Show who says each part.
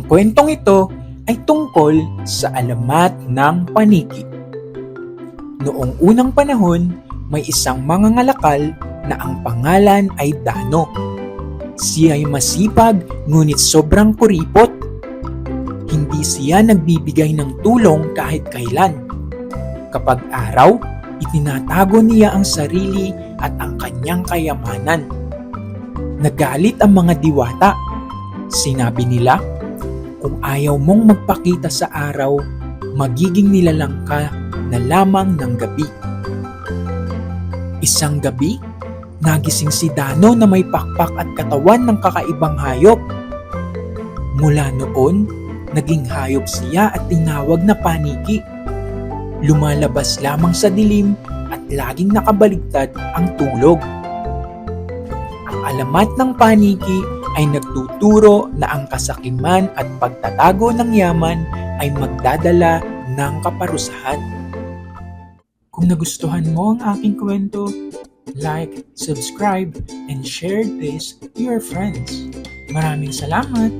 Speaker 1: kwentong ito ay tungkol sa alamat ng paniki. Noong unang panahon, may isang mangangalakal na ang pangalan ay Dano. Siya ay masipag ngunit sobrang kuripot. Hindi siya nagbibigay ng tulong kahit kailan. Kapag araw, itinatago niya ang sarili at ang kanyang kayamanan. Nagalit ang mga diwata. Sinabi nila, kung ayaw mong magpakita sa araw, magiging nilalang ka na lamang ng gabi. Isang gabi, nagising si Dano na may pakpak at katawan ng kakaibang hayop. Mula noon, naging hayop siya at tinawag na paniki. Lumalabas lamang sa dilim at laging nakabaligtad ang tulog. Ang alamat ng paniki ay nagtuturo na ang kasakiman at pagtatago ng yaman ay magdadala ng kaparusahan. Kung nagustuhan mo ang aking kwento, like, subscribe, and share this to your friends. Maraming salamat!